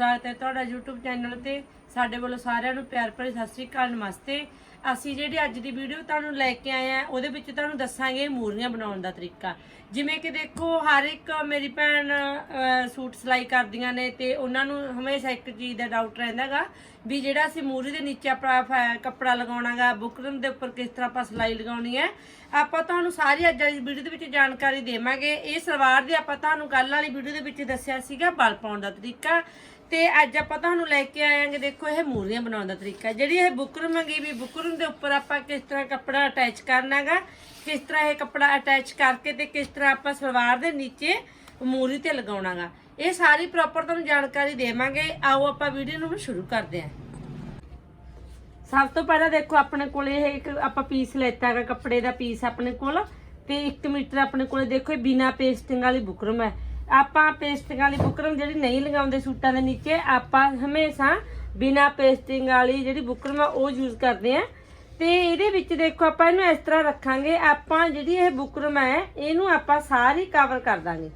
ਸਵਾਗਤ ਹੈ ਤੁਹਾਡਾ YouTube ਚੈਨਲ ਤੇ ਸਾਡੇ ਵੱਲੋਂ ਸਾਰਿਆਂ ਨੂੰ ਪਿਆਰ ਭਰੀ ਸਤਿ ਸ੍ਰੀ ਅਕਾਲ, ਨਮਸਤੇ। ਅਸੀਂ ਜਿਹੜੀ ਅੱਜ ਦੀ ਵੀਡੀਓ ਤੁਹਾਨੂੰ ਲੈ ਕੇ ਆਏ ਆ ਉਹਦੇ ਵਿੱਚ ਤੁਹਾਨੂੰ ਦੱਸਾਂਗੇ ਮੂਰੀਆਂ ਬਣਾਉਣ ਦਾ ਤਰੀਕਾ। ਜਿਵੇਂ ਕਿ ਦੇਖੋ, ਹਰ ਇੱਕ ਮੇਰੀ ਭੈਣ ਸੂਟ ਸਿਲਾਈ ਕਰਦੀਆਂ ਨੇ ਤੇ ਉਹਨਾਂ ਨੂੰ ਹਮੇਸ਼ਾ ਇੱਕ ਚੀਜ਼ ਦਾ ਡਾਊਟ ਰਹਿੰਦਾਗਾ ਵੀ ਜਿਹੜਾ ਅਸੀਂ ਮੂਰੀ ਦੇ ਨੀਚੇ ਆਪਣਾ ਫੈ- ਕੱਪੜਾ ਲਗਾਉਣਾਗਾ ਬੁਕਰਮ ਦੇ ਉੱਪਰ ਕਿਸ ਤਰ੍ਹਾਂ ਆਪਾਂ ਸਿਲਾਈ ਲਗਾਉਣੀ ਹੈ, ਆਪਾਂ ਤੁਹਾਨੂੰ ਸਾਰੀ ਅੱਜ ਵਾਲੀ ਵੀਡੀਓ ਦੇ ਵਿੱਚ ਜਾਣਕਾਰੀ ਦੇਵਾਂਗੇ। ਇਹ ਸਲਵਾਰ ਦੀ ਆਪਾਂ ਤੁਹਾਨੂੰ ਕੱਲ ਵਾਲੀ ਵੀਡੀਓ ਦੇ ਵਿੱਚ ਦੱਸਿਆ ਸੀਗਾ, ਬਲ ਪਾਉਣ ਦਾ ਤਰੀਕਾ। ਤੇ ਅੱਜ ਆਪਾਂ ਤੁਹਾਨੂੰ ਲੈ ਕੇ ਆਏਾਂਗੇ ਦੇਖੋ ਇਹ ਮੂਰੀਆਂ ਬਣਾਉਣ ਦਾ ਤਰੀਕਾ ਜਿਹੜੀ ਇਹ ਬੁਕਰਮ ਹੈਗੀ ਵੀ ਬੁਕਰਮ ਦੇ ਉੱਪਰ ਆਪਾਂ ਕਿਸ ਤਰ੍ਹਾਂ ਕੱਪੜਾ ਅਟੈਚ ਕਰਨਾਗਾ ਕਿਸ ਤਰ੍ਹਾਂ ਇਹ ਕੱਪੜਾ ਅਟੈਚ ਕਰਕੇ ਤੇ ਕਿਸ ਤਰ੍ਹਾਂ ਆਪਾਂ ਸਲਵਾਰ ਦੇ ਨੀਚੇ ਮੂਰੀ ਤੇ ਲਗਾਉਣਾਗਾ ਇਹ ਸਾਰੀ ਪ੍ਰੋਪਰ ਤੁਹਾਨੂੰ ਜਾਣਕਾਰੀ ਦੇਵਾਂਗੇ। ਆਓ, ਆਪਾਂ ਵੀਡੀਓ ਨੂੰ ਸ਼ੁਰੂ ਕਰਦੇ ਹਾਂ। ਸਭ ਤੋਂ ਪਹਿਲਾਂ ਦੇਖੋ, ਆਪਣੇ ਕੋਲ ਇਹ ਇੱਕ ਆਪਾਂ ਪੀਸ ਲੈਤਾ ਹੈਗਾ, ਕੱਪੜੇ ਦਾ ਪੀਸ ਆਪਣੇ ਕੋਲ। ਤੇ 1 ਮੀਟਰ ਆਪਣੇ ਕੋਲ, ਦੇਖੋ, ਇਹ ਬਿਨਾ ਪੇਸਟਿੰਗ ਵਾਲੀ ਬੁਕਰਮ ਹੈ। ਆਪਾਂ ਪੇਸਟਿੰਗ ਵਾਲੀ ਬੁਕਰਮ ਜਿਹੜੀ ਨਹੀਂ ਲਗਾਉਂਦੇ ਸੂਟਾਂ ਦੇ ਨੀਚੇ, ਆਪਾਂ ਹਮੇਸ਼ਾ ਬਿਨਾ ਪੇਸਟਿੰਗ ਵਾਲੀ ਜਿਹੜੀ ਬੁਕਰਮ ਆ ਉਹ ਯੂਜ਼ ਕਰਦੇ ਆ ਤੇ ਇਹਦੇ ਵਿੱਚ ਦੇਖੋ ਆਪਾਂ ਇਹਨੂੰ ਇਸ ਤਰ੍ਹਾਂ ਰੱਖਾਂਗੇ, ਆਪਾਂ ਜਿਹੜੀ ਇਹ ਬੁਕਰਮ ਹੈ ਇਹਨੂੰ ਆਪਾਂ ਸਾਰੀ ਕਵਰ ਕਰ ਦਾਂਗੇ।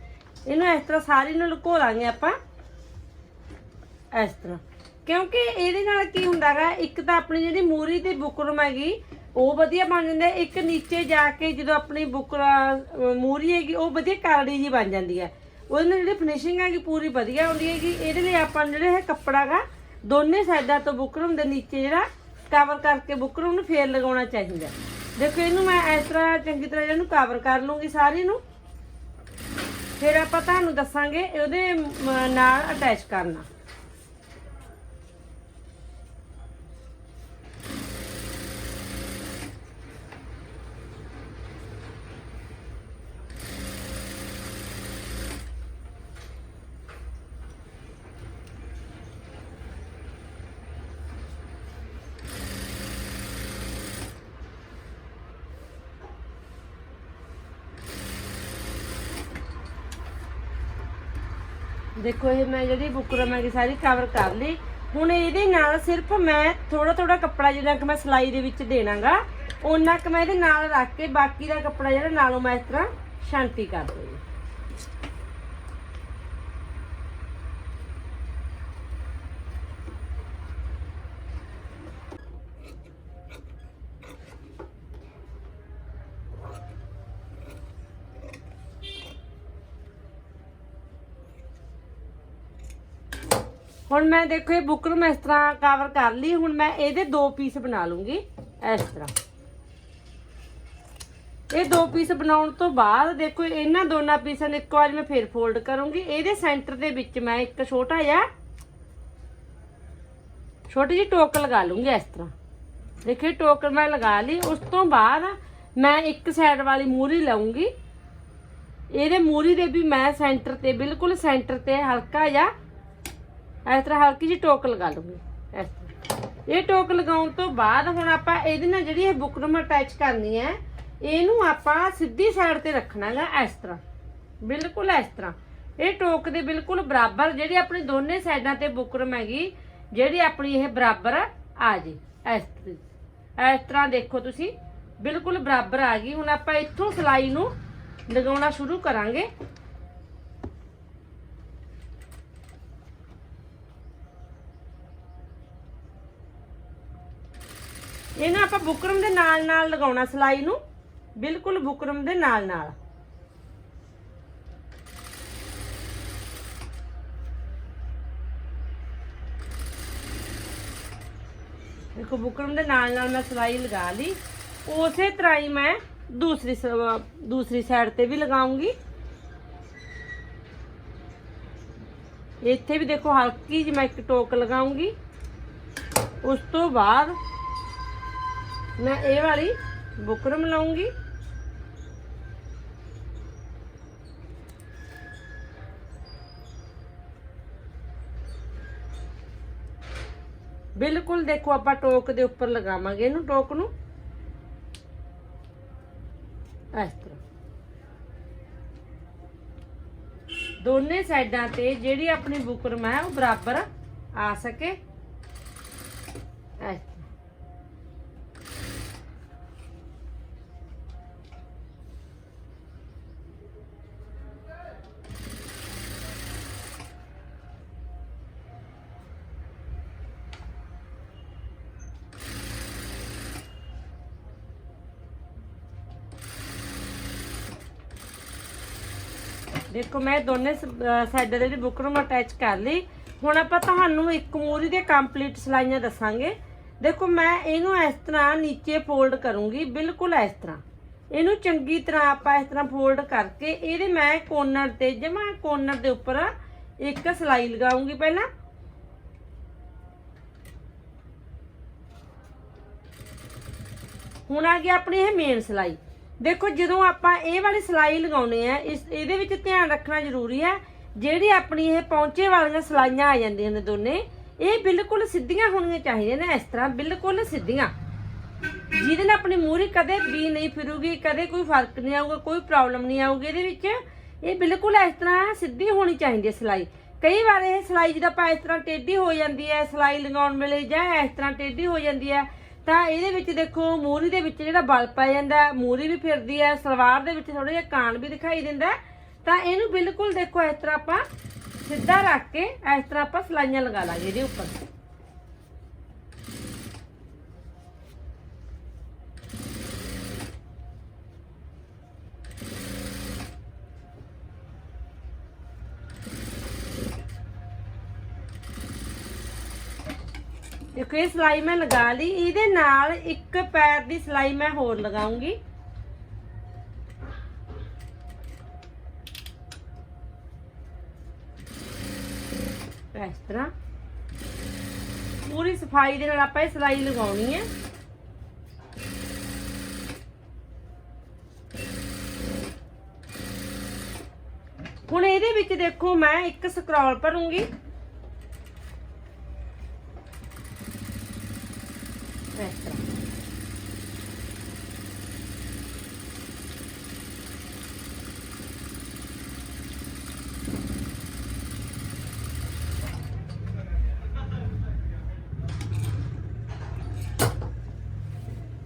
ਇਹਨੂੰ ਇਸ ਤਰ੍ਹਾਂ ਸਾਰੀ ਨੂੰ ਲੁਕੋ ਲਾਂਗੇ ਆਪਾਂ। ਇਸ ਤਰ੍ਹਾਂ। ਕਿਉਂਕਿ ਇਹਦੇ ਨਾਲ ਕੀ ਹੁੰਦਾਗਾ ਇੱਕ ਤਾਂ ਆਪਣੀ ਜਿਹੜੀ ਮੂਰੀ ਤੇ ਬੁਕਰਮ ਹੈਗੀ, ਉਹ ਵਧੀਆ ਬਣ ਜਾਂਦਾ ਇੱਕ ਨੀਚੇ ਜਾ ਕੇ ਜਦੋਂ ਆਪਣੀ ਬੁਕਰਾ ਅਹ, ਮੂਰੀ ਹੈਗੀ, ਉਹ ਵਧੀਆ ਕਰੜੀ ਜੀ ਬਣ ਜਾਂਦੀ ਹੈ। ਉਹਦੇ ਨਾਲ ਜਿਹੜੀ ਫਿਨਿਸ਼ਿੰਗ ਹੈਗੀ, ਪੂਰੀ ਵਧੀਆ ਹੁੰਦੀ ਹੈਗੀ। ਇਹਦੇ ਲਈ ਆਪਾਂ ਨੂੰ ਜਿਹੜਾ ਇਹ ਕੱਪੜਾਗਾ ਦੋਨੇ ਸਾਈਡਾਂ ਤੋਂ ਬੁਕਰਮ ਦੇ ਨੀਚੇ ਜਿਹੜਾ ਕਵਰ ਕਰਕੇ ਬੁਕਰਮ ਨੂੰ ਫੇਰ ਲਗਾਉਣਾ ਚਾਹੀਦਾ। ਦੇਖੋ, ਇਹਨੂੰ ਮੈਂ ਇਸ ਤਰ੍ਹਾਂ ਚੰਗੀ ਤਰ੍ਹਾਂ ਇਹਨੂੰ ਕਵਰ ਕਰ ਲੂੰਗੀ ਸਾਰੀ ਨੂੰ। ਫਿਰ ਆਪਾਂ ਤੁਹਾਨੂੰ ਦੱਸਾਂਗੇ ਉਹਦੇ ਨਾਲ ਅਟੈਚ ਕਰਨਾ। ਦੇਖੋ ਇਹ ਮੈਂ ਜਿਹੜੀ ਬੁਕਰਮ ਹੈਗੀ ਸਾਰੀ ਕਵਰ ਕਰ ਲਈ। ਹੁਣ ਇਹਦੇ ਨਾਲ ਸਿਰਫ ਮੈਂ ਥੋੜਾ ਥੋੜਾ ਕੱਪੜਾ ਜਿਹੜਾ ਕਿ ਮੈਂ ਸਿਲਾਈ ਦੇ ਵਿੱਚ ਦੇਣਾਗਾ ਉਹਨਾਂ ਕਿ ਮੈਂ ਇਹਦੇ ਨਾਲ ਰੱਖ ਕੇ ਬਾਕੀ ਦਾ ਕੱਪੜਾ ਜਿਹੜਾ ਨਾਲੋਂ ਮੈਂ ਇਸ ਤਰ੍ਹਾਂ ਸ਼ਾਂਤੀ ਕਰ ਦੂੰਗੀ ਹੁਣ ਮੈਂ ਦੇਖੋ ਇਹ ਬੁੱਕ ਨੂੰ ਮੈਂ ਇਸ ਤਰ੍ਹਾਂ ਕਵਰ ਕਰ ਲਈ, ਹੁਣ ਮੈਂ ਇਹਦੇ ਦੋ ਪੀਸ ਬਣਾ ਲੂੰਗੀ, ਇਸ ਤਰ੍ਹਾਂ। ਇਹ ਦੋ ਪੀਸ ਬਣਾਉਣ ਤੋਂ ਬਾਅਦ ਦੇਖੋ ਇਹਨਾਂ ਦੋਨਾਂ ਪੀਸਾਂ ਨੂੰ ਇੱਕ ਵਾਰ ਮੈਂ ਫੇਰ ਫੋਲਡ ਕਰੂੰਗੀ। ਇਹਦੇ ਸੈਂਟਰ ਦੇ ਵਿੱਚ ਮੈਂ ਇੱਕ ਛੋਟਾ ਜਿਹਾ, ਛੋਟੀ ਜਿਹੀ ਟੋਕ ਲਗਾ ਲੂੰਗੀ ਇਸ ਤਰ੍ਹਾਂ। ਦੇਖੋ ਇਹ ਟੋਕ ਮੈਂ ਲਗਾ ਲਈ, ਉਸ ਤੋਂ ਬਾਅਦ ਮੈਂ ਇੱਕ ਸਾਈਡ ਵਾਲੀ ਮੂਰੀ ਲਾਉਂਗੀ ਇਹਦੇ ਮੂਰੀ ਦੇ ਵੀ ਮੈਂ ਸੈਂਟਰ ਤੇ, ਬਿਲਕੁਲ ਸੈਂਟਰ ਤੇ ਹਲਕਾ ਜਿਹਾ ਇਸ ਤਰ੍ਹਾਂ ਹਲਕੀ ਜਿਹੀ ਟੋਕ ਲਗਾ ਲੂੰਗੀ ਇਸ ਤਰ੍ਹਾਂ। ਇਹ ਟੋਕ ਲਗਾਉਣ ਤੋਂ ਬਾਅਦ ਹੁਣ ਆਪਾਂ ਇਹਦੇ ਨਾਲ ਜਿਹੜੀ ਇਹ ਬੁਕਰਮ ਅਟੈਚ ਕਰਨੀ ਹੈ, ਇਹਨੂੰ ਆਪਾਂ ਸਿੱਧੀ ਸਾਈਡ ਤੇ ਰੱਖਣਾ ਹੈ ਇਸ ਤਰ੍ਹਾਂ। ਬਿਲਕੁਲ ਇਸ ਤਰ੍ਹਾਂ। ਇਹ ਟੋਕ ਦੇ ਬਿਲਕੁਲ ਬਰਾਬਰ ਜਿਹੜੀ ਆਪਣੀ ਦੋਨੇ ਸਾਈਡਾਂ ਤੇ ਬੁਕਰਮ ਹੈਗੀ, ਜਿਹੜੀ ਆਪਣੀ ਇਹ ਬਰਾਬਰ ਆ ਜੇ, ਇਸ ਤਰ੍ਹਾਂ। ਇਸ ਤਰ੍ਹਾਂ ਦੇਖੋ ਤੁਸੀਂ, ਬਿਲਕੁਲ ਬਰਾਬਰ ਆ ਗਈ। ਹੁਣ ਆਪਾਂ ਇੱਥੋਂ ਸਲਾਈ ਨੂੰ ਲਗਾਉਣਾ ਸ਼ੁਰੂ ਕਰਾਂਗੇ। ਇਹਨੂੰ ਆਪਾਂ ਬੁਕਰਮ ਦੇ ਨਾਲ ਨਾਲ ਲਗਾਉਣਾ ਸਲਾਈ ਨੂੰ। ਬਿਲਕੁਲ ਬੁਕਰਮ ਦੇ ਨਾਲ ਨਾਲ। ਦੇਖੋ, ਬੁਕਰਮ ਦੇ ਨਾਲ ਨਾਲ ਮੈਂ ਸਲਾਈ ਲਗਾ ਲਈ। ਉਸੇ ਤਰ੍ਹਾਂ ਹੀ ਮੈਂ ਦੂਸਰੀ ਦੂਸਰੀ ਸਾਈਡ ਤੇ ਵੀ ਲਗਾਉਂਗੀ। ਇੱਥੇ ਵੀ ਦੇਖੋ, ਹਲਕੀ ਜਿਹੀ ਮੈਂ ਇੱਕ ਟੋਕ ਲਗਾਉਂਗੀ। ਉਸ ਤੋਂ ਬਾਅਦ ਮੈਂ ਇਹ ਵਾਲੀ ਬੁਕਰਮ ਲਾਉਂਗੀ ਬਿਲਕੁਲ ਦੇਖੋ ਆਪਾਂ ਟੋਕ ਦੇ ਉੱਪਰ ਲਗਾਵਾਂਗੇ ਇਹਨੂੰ, ਟੋਕ ਨੂੰ। ਇਸ ਤਰ੍ਹਾਂ। ਦੋਨੇ ਸਾਈਡਾਂ ਤੇ ਜਿਹੜੀ ਆਪਣੀ ਬੁਕਰਮ ਹੈ ਉਹ ਬਰਾਬਰ ਆ ਸਕੇ। ਇਸ ਦੇਖੋ, ਮੈਂ ਦੋਨੇ ਸਾਈਡਾਂ ਦੇ ਜਿਹੜੀ ਬੁਕਰਮ ਅਟੈਚ ਕਰ ਲਈ। ਹੁਣ ਆਪਾਂ ਤੁਹਾਨੂੰ ਇੱਕ ਮੂਰੀ ਦੇ ਕੰਪਲੀਟ ਸਲਾਈਆਂ ਦੱਸਾਂਗੇ। ਦੇਖੋ, ਮੈਂ ਇਹਨੂੰ ਇਸ ਤਰ੍ਹਾਂ ਨੀਚੇ ਫੋਲਡ ਕਰੂੰਗੀ, ਬਿਲਕੁਲ ਇਸ ਤਰ੍ਹਾਂ। ਇਹਨੂੰ ਚੰਗੀ ਤਰ੍ਹਾਂ ਆਪਾਂ ਇਸ ਤਰ੍ਹਾਂ ਫੋਲਡ ਕਰਕੇ ਇਹਦੇ ਮੈਂ ਕੋਰਨਰ ਤੇ, ਜਮਾ ਕੋਰਨਰ ਦੇ ਉੱਪਰ ਇੱਕ ਸਲਾਈ ਲਗਾਉਂਗੀ ਪਹਿਲਾਂ। ਹੁਣ ਆ ਗਿਆ ਆਪਣੀ ਇਹ ਮੇਨ ਸਲਾਈ। ਦੇਖੋ, ਜਦੋਂ ਆਪਾਂ ਇਹ ਵਾਲੀ ਸਲਾਈ ਲਗਾਉਣੇ ਆ ਇਸ, ਇਹਦੇ ਵਿੱਚ ਧਿਆਨ ਰੱਖਣਾ ਜ਼ਰੂਰੀ ਹੈ, ਜਿਹੜੀ ਆਪਣੀ ਇਹ ਪੌਂਚੇ ਵਾਲੀਆਂ ਸਲਾਈਆਂ ਆ ਜਾਂਦੀਆਂ ਨੇ ਦੋਨੇ, ਇਹ ਬਿਲਕੁਲ ਸਿੱਧੀਆਂ ਹੋਣੀਆਂ ਚਾਹੀਦੀਆਂ ਨੇ, ਇਸ ਤਰ੍ਹਾਂ ਬਿਲਕੁਲ ਸਿੱਧੀਆਂ। ਜਿਹਦੇ ਨਾਲ ਆਪਣੀ ਮੂਰੀ ਕਦੇ ਵੀ ਨਹੀਂ ਫਿਰੂਗੀ, ਕਦੇ ਕੋਈ ਫ਼ਰਕ ਨਹੀਂ ਆਊਗਾ, ਕੋਈ ਪ੍ਰੋਬਲਮ ਨਹੀਂ ਆਊਗੀ, ਇਹਦੇ ਵਿੱਚ ਇਹ ਬਿਲਕੁਲ ਇਸ ਤਰ੍ਹਾਂ ਸਿੱਧੀ ਹੋਣੀ ਚਾਹੀਦੀ ਹੈ ਸਲਾਈ। ਕਈ ਵਾਰ ਇਹ ਸਲਾਈ ਜਦੋਂ ਆਪਾਂ ਇਸ ਤਰ੍ਹਾਂ ਟੇਢੀ ਹੋ ਜਾਂਦੀ ਹੈ, ਸਲਾਈ ਲਗਾਉਣ ਵੇਲੇ ਜਾਂ ਇਸ ਤਰ੍ਹਾਂ ਟੇਢੀ ਹੋ ਜਾਂਦੀ ਹੈ ਤਾਂ ਇਹਦੇ ਵਿੱਚ ਦੇਖੋ ਮੂਰੀ ਦੇ ਵਿੱਚ ਜਿਹੜਾ ਬਲ ਪੈ ਜਾਂਦਾ ਮੂਰੀ ਵੀ ਫਿਰਦੀ ਹੈ, ਸਲਵਾਰ ਦੇ ਵਿੱਚ ਥੋੜਾ ਜਿਹਾ ਕਾਣ ਵੀ ਦਿਖਾਈ ਦਿੰਦਾ ਤਾਂ ਇਹਨੂੰ ਬਿਲਕੁਲ ਦੇਖੋ, ਇਸ ਤਰ੍ਹਾਂ ਆਪਾਂ ਸਿੱਧਾ ਰੱਖ ਕੇ, ਇਸ ਤਰ੍ਹਾਂ ਆਪਾਂ ਸਲਾਈਆਂ ਲਗਾ ਲਾਂਗੇ ਇਹਦੇ ਉੱਪਰ। ਦੇਖੋ, ਇਹ ਸਲਾਈ ਮੈਂ ਲਗਾ ਲਈ। ਇਹਦੇ ਨਾਲ ਇੱਕ ਪੈਰ ਦੀ ਸਲਾਈ ਮੈਂ ਹੋਰ ਲਗਾਉਂਗੀ। ਇਸ ਤਰ੍ਹਾਂ। ਪੂਰੀ ਸਫ਼ਾਈ ਦੇ ਨਾਲ ਆਪਾਂ ਇਹ ਸਲਾਈ ਲਗਾਉਣੀ ਹੈ। ਹੁਣ ਇਹਦੇ ਵਿੱਚ ਦੇਖੋ, ਮੈਂ ਇੱਕ ਸਕਰੋਲ ਭਰੂੰਗੀ ਇਸ ਤਰ੍ਹਾਂ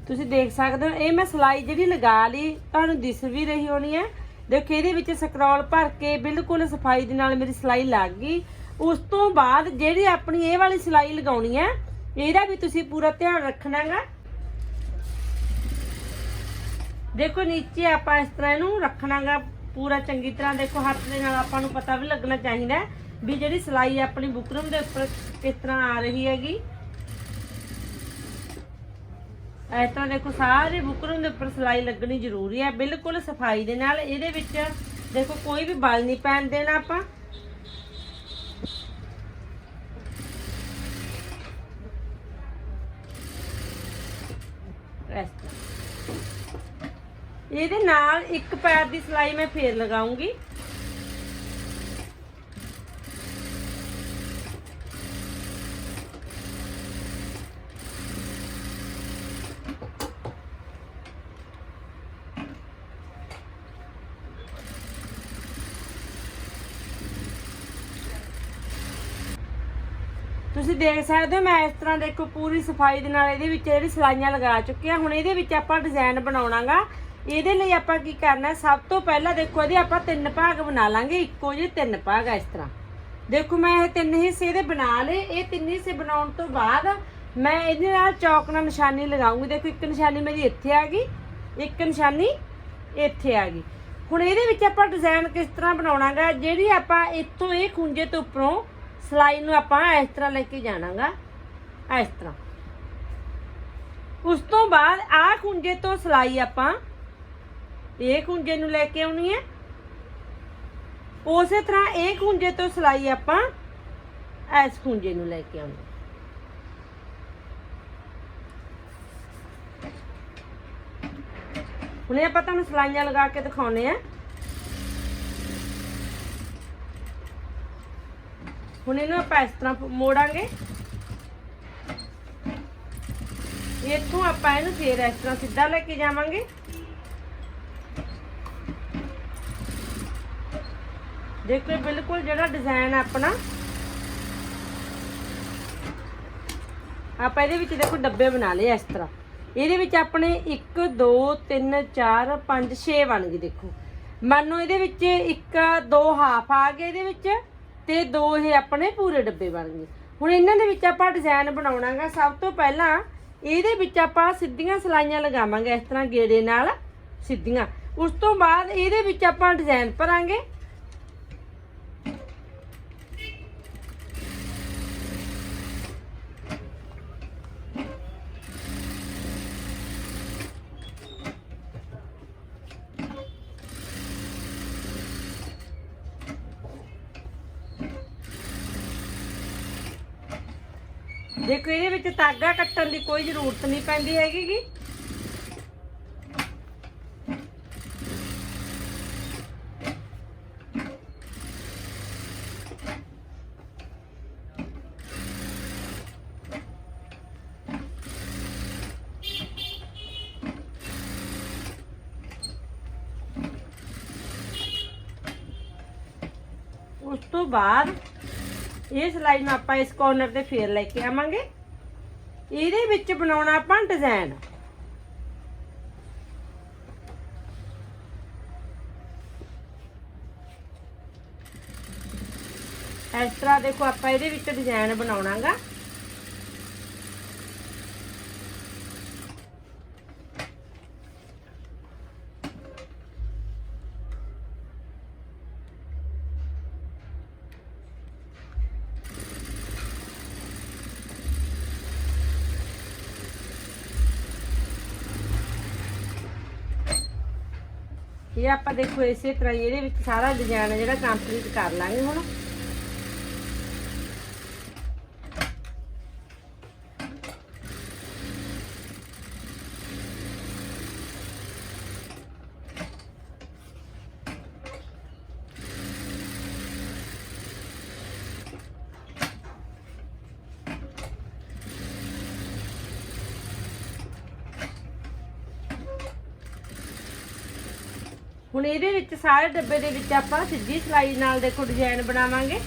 ਤੁਸੀਂ ਦੇਖ ਸਕਦੇ ਹੋ, ਇਹ ਮੈਂ ਸਲਾਈ ਜਿਹੜੀ ਲਗਾ ਲਈ, ਤੁਹਾਨੂੰ ਦਿਸ ਵੀ ਰਹੀ ਹੋਣੀ ਹੈ। ਦੇਖੋ, ਇਹਦੇ ਵਿੱਚ ਸਕਰੋਲ ਭਰ ਕੇ ਬਿਲਕੁਲ ਸਫ਼ਾਈ ਦੇ ਨਾਲ ਮੇਰੀ ਸਲਾਈ ਲੱਗ ਗਈ। ਉਸ ਤੋਂ ਬਾਅਦ ਜਿਹੜੀ ਆਪਣੀ ਇਹ ਵਾਲੀ ਸਲਾਈ ਲਗਾਉਣੀ ਹੈ, ਇਹਦਾ ਵੀ ਤੁਸੀਂ ਪੂਰਾ ਧਿਆਨ ਰੱਖਣਾਗਾ ਦੇਖੋ, ਨੀਚੇ ਆਪਾਂ ਇਸ ਤਰ੍ਹਾਂ ਇਹਨੂੰ ਰੱਖਣਾਗਾ ਪੂਰਾ ਚੰਗੀ ਤਰ੍ਹਾਂ। ਦੇਖੋ, ਹੱਥ ਦੇ ਨਾਲ ਆਪਾਂ ਨੂੰ ਪਤਾ ਵੀ ਲੱਗਣਾ ਚਾਹੀਦਾ ਵੀ ਜਿਹੜੀ ਸਲਾਈ ਆਪਣੀ ਬੁਕਰਮ ਦੇ ਉੱਪਰ ਕਿਸ ਤਰ੍ਹਾਂ ਆ ਰਹੀ ਹੈਗੀ। ਇਸ ਤਰ੍ਹਾਂ ਦੇਖੋ, ਸਾਰੇ ਬੁਕਰਮ ਦੇ ਉੱਪਰ ਸਲਾਈ ਲੱਗਣੀ ਜ਼ਰੂਰੀ ਹੈ। ਬਿਲਕੁਲ ਸਫ਼ਾਈ ਦੇ ਨਾਲ ਇਹਦੇ ਵਿੱਚ ਦੇਖੋ, ਕੋਈ ਵੀ ਬਲ ਨਹੀਂ ਪੈਣ ਦੇਣਾ ਆਪਾਂ। ਇਹਦੇ ਨਾਲ ਇੱਕ ਪੈਰ ਦੀ ਸਲਾਈ ਮੈਂ ਫੇਰ ਲਗਾਉਂਗੀ। ਤੁਸੀਂ ਦੇਖ ਸਕਦੇ ਹੋ, ਮੈਂ ਇਸ ਤਰ੍ਹਾਂ ਦੇਖੋ ਪੂਰੀ ਸਫ਼ਾਈ ਦੇ ਨਾਲ ਇਹਦੇ ਵਿੱਚ ਜਿਹੜੀ ਸਲਾਈਆਂ ਲਗਾ ਚੁੱਕੀ ਹਾਂ। ਹੁਣ ਇਹਦੇ ਵਿੱਚ ਆਪਾਂ ਡਿਜ਼ਾਈਨ ਬਣਾਉਣਾਗਾ। ਇਹਦੇ ਲਈ ਆਪਾਂ ਕੀ ਕਰਨਾ, ਸਭ ਤੋਂ ਪਹਿਲਾਂ ਦੇਖੋ, ਇਹਦੇ ਆਪਾਂ ਤਿੰਨ ਭਾਗ ਬਣਾ ਲਾਂਗੇ। ਇੱਕੋ ਜਿਹੇ ਤਿੰਨ ਭਾਗ ਆ ਇਸ ਤਰ੍ਹਾਂ। ਦੇਖੋ, ਮੈਂ ਇਹ ਤਿੰਨ ਹਿੱਸੇ ਇਹਦੇ ਬਣਾ ਲਏ। ਇਹ ਤਿੰਨ ਹਿੱਸੇ ਬਣਾਉਣ ਤੋਂ ਬਾਅਦ ਮੈਂ ਇਹਦੇ ਨਾਲ ਚੌਕ ਨਾਲ ਨਿਸ਼ਾਨੀ ਲਗਾਉਂਗੀ। ਦੇਖੋ, ਇੱਕ ਨਿਸ਼ਾਨੀ ਮੇਰੀ ਇੱਥੇ ਆ ਗਈ, ਇੱਕ ਨਿਸ਼ਾਨੀ ਇੱਥੇ ਆ ਗਈ। ਹੁਣ ਇਹਦੇ ਵਿੱਚ ਆਪਾਂ ਡਿਜ਼ਾਈਨ ਕਿਸ ਤਰ੍ਹਾਂ ਬਣਾਉਣਾਗਾ? ਜਿਹੜੀ ਆਪਾਂ ਇੱਥੋਂ ਇਹ ਖੁੰਝੇ ਤੋਂ ਉੱਪਰੋਂ ਸਲਾਈ ਨੂੰ ਆਪਾਂ ਇਸ ਤਰ੍ਹਾਂ ਲੈ ਕੇ ਜਾਣਾਗਾ। ਇਸ ਤਰ੍ਹਾਂ। ਉਸ ਤੋਂ ਬਾਅਦ ਆਹ ਖੁੰਝੇ ਤੋਂ ਸਲਾਈ ਆਪਾਂ ਇਹ ਖੁੰਝੇ ਨੂੰ ਲੈ ਕੇ ਆਉਣੀ ਹੈ। ਉਸੇ ਤਰ੍ਹਾਂ ਇਹ ਖੁੰਝੇ ਤੋਂ ਸਲਾਈ ਆਪਾਂ ਇਸ ਖੁੰਝੇ ਨੂੰ ਲੈ ਕੇ ਆਉਣੀ ਹੁਣੇ ਆਪਾਂ ਤੁਹਾਨੂੰ ਸਲਾਈਆਂ ਲਗਾ ਕੇ ਦਿਖਾਉਨੇ ਆ। ਹੁਣ ਇਹਨੂੰ ਆਪਾਂ ਇਸ ਤਰ੍ਹਾਂ ਮੋੜਾਂਗੇ। ਇੱਥੋਂ ਆਪਾਂ ਇਹਨੂੰ ਫੇਰ ਇਸ ਤਰ੍ਹਾਂ ਸਿੱਧਾ ਲੈ ਕੇ ਜਾਵਾਂਗੇ। ਦੇਖੋ ਬਿਲਕੁਲ ਜਿਹੜਾ ਡਿਜ਼ਾਈਨ ਆਪਣਾ। ਆਪਾਂ ਇਹਦੇ ਵਿੱਚ ਦੇਖੋ ਡੱਬੇ ਬਣਾ ਲਏ ਇਸ ਤਰ੍ਹਾਂ। ਇਹਦੇ ਵਿੱਚ ਆਪਣੇ 1 2 3 4 5 6 ਬਣ ਗਏ ਦੇਖੋ। ਮੰਨ ਇਹਦੇ ਵਿੱਚ ਇੱਕ, ਦੋ ਹਾਫ ਆ ਗਏ ਇਹਦੇ ਵਿੱਚ। ਤੇ ਦੋ ਇਹ ਆਪਣੇ ਪੂਰੇ ਡੱਬੇ ਬਣ ਗਏ। ਹੁਣ ਇਹਨਾਂ ਦੇ ਵਿੱਚ ਆਪਾਂ ਡਿਜ਼ਾਈਨ ਬਣਾਉਣਾਗਾ। ਸਭ ਤੋਂ ਪਹਿਲਾਂ ਇਹਦੇ ਵਿੱਚ ਆਪਾਂ ਸਿੱਧੀਆਂ ਸਲਾਈਆਂ ਲਗਾਵਾਂਗੇ, ਇਸ ਤਰ੍ਹਾਂ ਗੇੜੇ ਨਾਲ ਸਿੱਧੀਆਂ। ਉਸ ਤੋਂ ਬਾਅਦ ਇਹਦੇ ਵਿੱਚ ਆਪਾਂ ਡਿਜ਼ਾਈਨ ਭਰਾਂਗੇ। ਦੇਖੋ, ਇਹਦੇ ਵਿੱਚ ਤਾਗਾ ਕੱਟਣ ਦੀ ਕੋਈ ਜ਼ਰੂਰਤ ਨਹੀਂ ਪੈਂਦੀ ਹੈਗੀ ਗੀ। ਉਸ ਤੋਂ ਬਾਅਦ ਇਹ ਸਲਾਈ ਨੂੰ ਆਪਾਂ ਇਸ ਕੋਰਨਰ ਤੇ ਫੇਰ ਲੈ ਕੇ ਆਵਾਂਗੇ। ਇਹਦੇ ਵਿੱਚ ਬਣਾਉਣਾ ਆਪਾਂ ਡਿਜ਼ਾਈਨ ਇਸ ਤਰ੍ਹਾਂ ਦੇਖੋ ਆਪਾਂ ਇਹਦੇ ਵਿੱਚ ਡਿਜ਼ਾਈਨ ਬਣਾਉਣਾਗਾ। ਆਪਾਂ ਦੇਖੋ ਇਸੇ ਤਰ੍ਹਾਂ ਹੀ ਇਹਦੇ ਵਿੱਚ ਸਾਰਾ ਡਿਜ਼ਾਈਨ ਜਿਹੜਾ ਕੰਪਲੀਟ ਕਰ ਲਾਂਗੇ ਹੁਣ ਹੁਣ ਇਹਦੇ ਵਿੱਚ ਸਾਰੇ ਡੱਬੇ ਦੇ ਵਿੱਚ ਆਪਾਂ ਸਿੱਧੀ ਸਲਾਈ ਨਾਲ ਦੇਖੋ ਡਿਜ਼ਾਈਨ ਬਣਾਵਾਂਗੇ।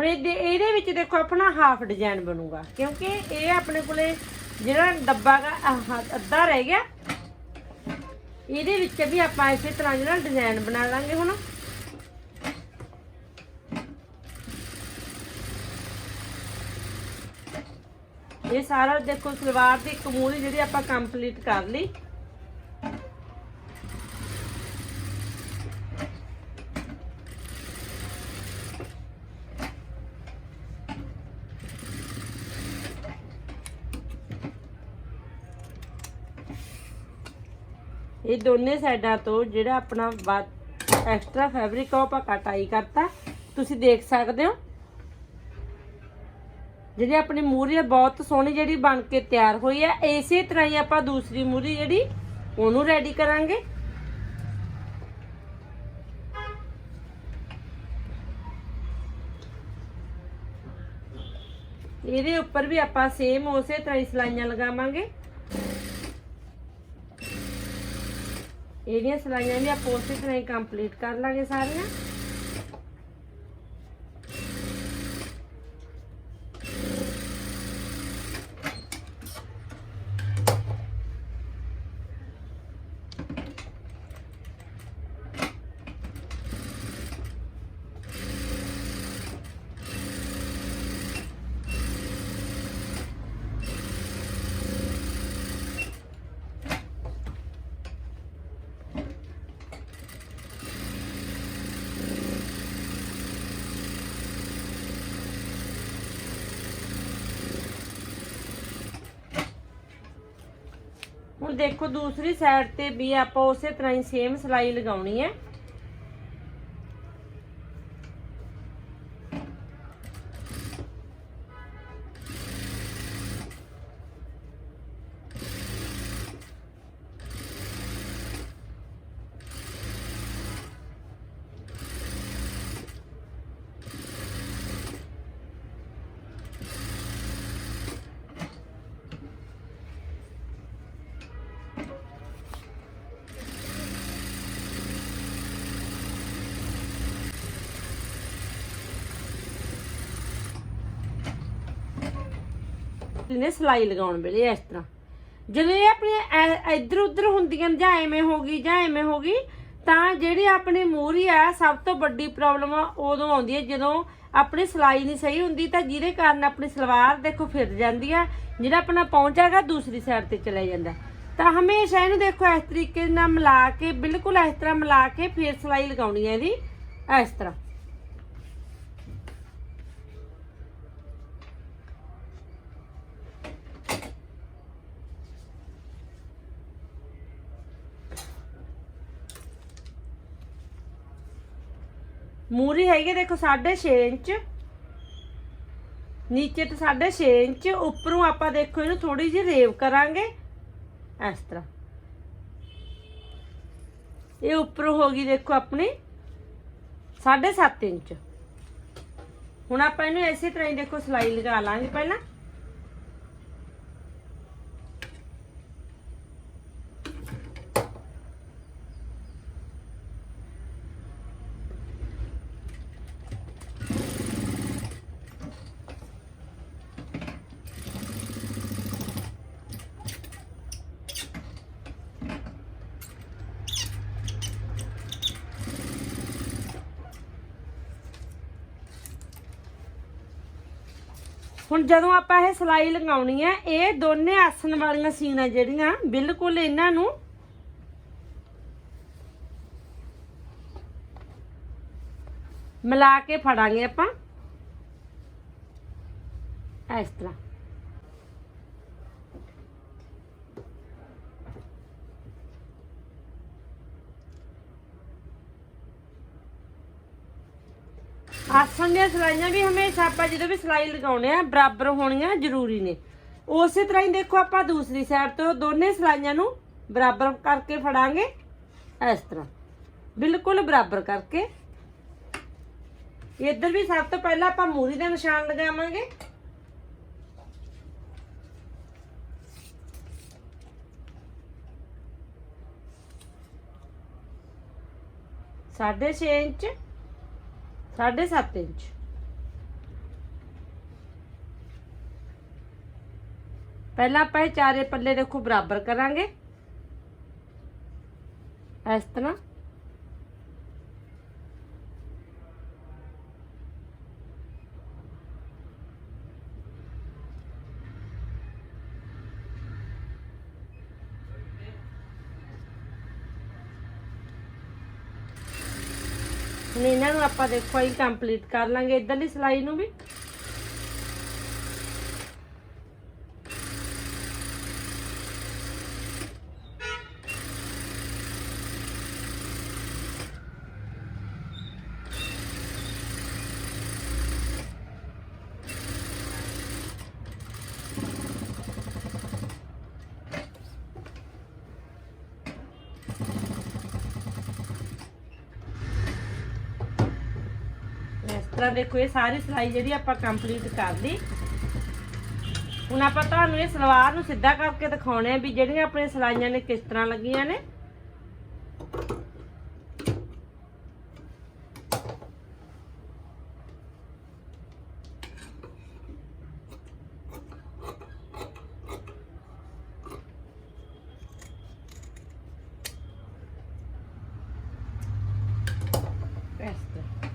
ਹੁਣ ਇਹਦੇ ਇਹਦੇ ਵਿੱਚ ਦੇਖੋ ਆਪਣਾ ਹਾਫ ਡਿਜ਼ਾਈਨ ਬਣੂਗਾ। ਕਿਉਂਕਿ ਇਹ ਆਪਣੇ ਕੋਲੇ ਜਿਹੜਾ ਡੱਬਾ ਗਾ ਅੱਧਾ ਰਹਿ ਗਿਆ। ਇਹਦੇ ਵਿੱਚ ਵੀ ਆਪਾਂ ਇਸੇ ਤਰ੍ਹਾਂ ਜਿਹੜਾ ਡਿਜ਼ਾਈਨ ਬਣਾ ਲਾਂਗੇ ਹੁਣ। ਇਹ ਸਾਰਾ ਦੇਖੋ ਸਲਵਾਰ ਦੀ ਇੱਕ ਮੂਹਰੀ ਜਿਹੜੀ ਆਪਾਂ ਕੰਪਲੀਟ ਕਰ ਲਈ। ਇਹ ਦੋਨੇ ਸਾਈਡਾਂ ਤੋਂ ਜਿਹੜਾ ਆਪਣਾ ਐਕਸਟਰਾ ਫੈਬਰਿਕ ਉਹ ਆਪਾਂ ਕਟਾਈ ਕਰਤਾ। ਤੁਸੀਂ ਦੇਖ ਸਕਦੇ ਹੋ। ਜਿਹੜੀ ਆਪਣੀ ਮੂਰੀ ਹੈ ਬਹੁਤ ਸੋਹਣੀ ਜਿਹੜੀ ਬਣ ਕੇ ਤਿਆਰ ਹੋਈ ਹੈ ਇਸੇ ਤਰ੍ਹਾਂ ਹੀ ਆਪਾਂ ਦੂਸਰੀ ਮੂਰੀ ਜਿਹੜੀ, ਉਹਨੂੰ ਰੈਡੀ ਕਰਾਂਗੇ। ਇਹਦੇ ਉੱਪਰ ਵੀ ਆਪਾਂ ਸੇਮ ਉਸੇ ਤਰ੍ਹਾਂ ਹੀ ਸਲਾਈਆਂ ਲਗਾਵਾਂਗੇ। ਇਹਦੀਆਂ ਸਿਲਾਈਆਂ ਵੀ ਆਪਾਂ ਉਸੇ ਤਰ੍ਹਾਂ ਹੀ ਕੰਪਲੀਟ ਕਰ ਲਾਂਗੇ ਸਾਰੀਆਂ। ਹੁਣ ਦੇਖੋ ਦੂਸਰੀ ਸਾਈਡ ਤੇ ਵੀ ਆਪਾਂ ਉਸੇ ਤਰ੍ਹਾਂ ਹੀ ਸੇਮ ਸਿਲਾਈ ਲਗਾਉਣੀ ਹੈ। ਨੇ ਸਲਾਈ ਲਗਾਉਣ ਵੇਲੇ ਇਸ ਤਰ੍ਹਾਂ। ਜਦੋਂ ਇਹ ਆਪਣੀ ਇੱਧਰ ਉੱਧਰ ਹੁੰਦੀਆਂ ਨੇ, ਜਾਂ ਐਵੇਂ ਹੋ ਗਈ ਜਾਂ ਐਵੇਂ ਹੋ ਗਈ ਤਾਂ ਜਿਹੜੀ ਆਪਣੀ ਮੂਰੀ ਆ ਸਭ ਤੋਂ ਵੱਡੀ ਪ੍ਰੋਬਲਮ ਉਦੋਂ ਆਉਂਦੀ ਹੈ ਜਦੋਂ ਆਪਣੀ ਸਲਾਈ ਨਹੀਂ ਸਹੀ ਹੁੰਦੀ ਤਾਂ ਜਿਹਦੇ ਕਾਰਨ ਆਪਣੀ ਸਲਵਾਰ ਦੇਖੋ ਫਿਰ ਜਾਂਦੀ ਆ ਜਿਹੜਾ ਆਪਣਾ ਪਹੁੰਚਾਗਾ ਦੂਸਰੀ ਸਾਈਡ ਤੇ ਚਲਾ ਜਾਂਦਾ। ਤਾਂ ਹਮੇਸ਼ਾ ਇਹਨੂੰ ਦੇਖੋ ਇਸ ਤਰੀਕੇ ਨਾਲ ਮਿਲਾ ਕੇ ਬਿਲਕੁਲ ਇਸ ਤਰ੍ਹਾਂ ਮਿਲਾ ਕੇ ਫਿਰ ਸਲਾਈ ਲਗਾਉਣੀ ਹੈ ਇਹਦੀ ਇਸ ਤਰ੍ਹਾਂ। ਮੂਰੀ ਹੈਗੀ ਦੇਖੋ 6.5 ਇੰਚ। ਨੀਚੇ ਤੇ 6.5 ਇੰਚ, ਉੱਪਰੋਂ ਆਪਾਂ ਦੇਖੋ, ਇਹਨੂੰ ਥੋੜੀ ਜਿਹੀ ਰੇਵ ਕਰਾਂਗੇ। ਇਸ ਤਰ੍ਹਾਂ। ਇਹ ਉੱਪਰੋਂ ਹੋ ਗਈ, ਦੇਖੋ, ਆਪਣੀ 7.5 ਇੰਚ। ਹੁਣ ਆਪਾਂ ਇਹਨੂੰ ਇਸੇ ਤਰ੍ਹਾਂ ਹੀ, ਦੇਖੋ, ਸਲਾਈ ਲਗਾ ਲਾਂਗੇ ਪਹਿਲਾਂ। ਹੁਣ ਜਦੋਂ ਆਪਾਂ ਇਹ ਸਲਾਈ ਲਗਾਉਣੀ ਹੈ, ਇਹ ਦੋਨੇ ਆਸਣ ਵਾਲੀਆਂ ਸੀਣਾ ਜਿਹੜੀਆਂ, ਬਿਲਕੁਲ ਇਹਨਾਂ ਨੂੰ ਮਿਲਾ ਕੇ ਫੜਾਂਗੇ ਆਪਾਂ। ਇਸ ਤਰ੍ਹਾਂ। ਆਸਣ ਦੀਆਂ ਸਲਾਈਆਂ ਵੀ ਹਮੇਸ਼ਾ ਆਪਾਂ ਜਦੋਂ ਵੀ ਸਲਾਈ ਲਗਾਉਣੇ ਆ, ਬਰਾਬਰ ਹੋਣੀਆਂ ਜ਼ਰੂਰੀ ਨੇ। ਉਸੇ ਤਰ੍ਹਾਂ ਹੀ ਦੇਖੋ ਆਪਾਂ ਦੂਸਰੀ ਸਾਈਡ ਤੋਂ ਦੋਨੇ ਸਲਾਈਆਂ ਨੂੰ ਬਰਾਬਰ ਕਰਕੇ ਫੜਾਂਗੇ, ਇਸ ਤਰ੍ਹਾਂ। ਬਿਲਕੁਲ ਬਰਾਬਰ ਕਰਕੇ। ਇੱਧਰ ਵੀ ਸਭ ਤੋਂ ਪਹਿਲਾਂ ਆਪਾਂ ਮੂਰੀ ਦਾ ਨਿਸ਼ਾਨ ਲਗਾਵਾਂਗੇ। ਸਾਢੇ ਛੇ ਇੰਚ। ਸਾਢੇ ਸੱਤ ਇੰਚ ਪਹਿਲਾਂ ਆਪਾਂ ਇਹ ਚਾਰੇ ਪੱਲੇ ਦੇਖੋ ਬਰਾਬਰ ਕਰਾਂਗੇ ਇਸ ਤਰ੍ਹਾਂ ਹੁਣ ਇਹਨਾਂ ਨੂੰ ਆਪਾਂ ਦੇਖੋ ਹੀ ਕੰਪਲੀਟ ਕਰ ਲਾਂਗੇ। ਇਧਰਲੀ ਸਿਲਾਈ ਨੂੰ ਵੀ ਇਸ ਤਰ੍ਹਾਂ ਦੇਖੋ ਇਹ ਸਾਰੀ ਸਿਲਾਈ ਜਿਹੜੀ ਆਪਾਂ ਕੰਪਲੀਟ ਕਰ ਲਈ। ਹੁਣ ਆਪਾਂ ਤੁਹਾਨੂੰ ਇਹ ਸਲਵਾਰ ਨੂੰ ਸਿੱਧਾ ਕਰਕੇ ਦਿਖਾਉਣੇ ਆ ਵੀ ਜਿਹੜੀਆਂ ਆਪਣੀਆਂ ਸਿਲਾਈਆਂ ਨੇ ਕਿਸ ਤਰ੍ਹਾਂ ਲੱਗੀਆਂ ਨੇ ਇਸ ਤਰ੍ਹਾਂ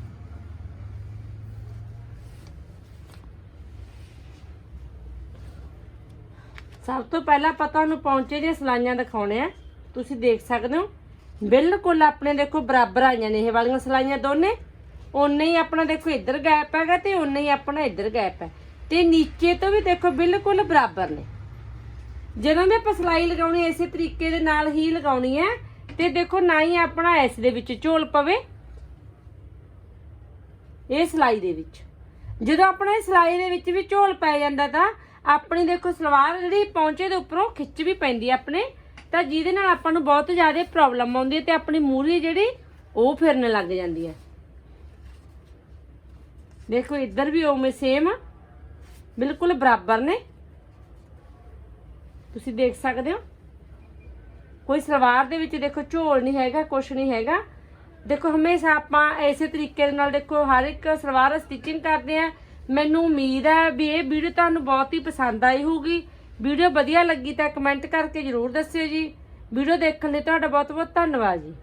ਸਭ ਤੋਂ ਪਹਿਲਾਂ ਆਪਾਂ ਤੁਹਾਨੂੰ ਪਹੁੰਚੇ ਦੀਆਂ ਸਲਾਈਆਂ ਦਿਖਾਉਣੇ ਆ। ਤੁਸੀਂ ਦੇਖ ਸਕਦੇ ਹੋ। ਬਿਲਕੁਲ ਆਪਣੇ ਦੇਖੋ ਬਰਾਬਰ ਆਈਆਂ ਨੇ ਇਹ ਵਾਲੀਆਂ ਸਲਾਈਆਂ ਦੋਨੇ। ਓਨੇ ਹੀ ਆਪਣਾ ਦੇਖੋ ਇੱਧਰ ਗੈਪ ਹੈਗਾ ਤੇ ਓਨੇ ਹੀ ਆਪਣਾ ਇੱਧਰ ਗੈਪ ਹੈ। ਤੇ ਨੀਚੇ ਤੋਂ ਵੀ ਦੇਖੋ ਬਿਲਕੁਲ ਬਰਾਬਰ ਨੇ। ਜਦੋਂ ਵੀ ਆਪਾਂ ਸਲਾਈ ਲਗਾਉਣੀ ਇਸੇ ਤਰੀਕੇ ਦੇ ਨਾਲ ਹੀ ਲਗਾਉਣੀ ਹੈ। ਤੇ ਦੇਖੋ ਨਾ ਹੀ ਆਪਣਾ ਇਸ ਦੇ ਵਿੱਚ ਝੋਲ ਪਵੇ। ਇਹ ਸਲਾਈ ਦੇ ਵਿੱਚ। ਜਦੋਂ ਆਪਣਾ ਇਹ ਸਲਾਈ ਦੇ ਵਿੱਚ ਵੀ ਝੋਲ ਪੈ ਜਾਂਦਾ ਤਾਂ ਆਪਣੀ ਦੇਖੋ ਸਲਵਾਰ ਜਿਹੜੀ ਪੌਂਚੇ ਦੇ ਉੱਪਰੋਂ ਖਿੱਚ ਵੀ ਪੈਂਦੀ ਹੈ ਆਪਣੇ, ਤਾਂ ਜਿਹਦੇ ਨਾਲ ਆਪਾਂ ਨੂੰ ਬਹੁਤ ਜ਼ਿਆਦਾ ਪ੍ਰੋਬਲਮ ਆਉਂਦੀ ਹੈ ਤੇ ਆਪਣੀ ਮੂਰੀ ਜਿਹੜੀ, ਉਹ ਫਿਰਨ ਲੱਗ ਜਾਂਦੀ ਹੈ ਦੇਖੋ ਇੱਧਰ ਵੀ ਉਵੇਂ ਸੇਮ ਬਿਲਕੁਲ ਬਰਾਬਰ ਨੇ। ਤੁਸੀਂ ਦੇਖ ਸਕਦੇ ਹੋ? ਕੋਈ ਸਲਵਾਰ ਦੇ ਵਿੱਚ ਦੇਖੋ ਝੋਲ ਨਹੀਂ ਹੈਗਾ, ਕੁਛ ਨਹੀਂ ਹੈਗਾ। ਦੇਖੋ ਹਮੇਸ਼ਾ ਆਪਾਂ ਐਸੇ ਤਰੀਕੇ ਦੇ ਨਾਲ ਦੇਖੋ ਹਰ ਇੱਕ ਸਲਵਾਰ ਸਟਿਚਿੰਗ ਕਰਦੇ ਆ। ਮੈਨੂੰ ਉਮੀਦ ਹੈ ਵੀ ਇਹ ਵੀਡੀਓ ਤੁਹਾਨੂੰ ਬਹੁਤ ਹੀ ਪਸੰਦ ਆਈ ਹੋਊਗੀ। ਵੀਡੀਓ ਵਧੀਆ ਲੱਗੀ ਤਾਂ ਕਮੈਂਟ ਕਰਕੇ ਜਰੂਰ ਦੱਸਿਓ ਜੀ। ਵੀਡੀਓ ਦੇਖਣ ਲਈ ਤੁਹਾਡਾ ਬਹੁਤ ਬਹੁਤ ਧੰਨਵਾਦ ਜੀ।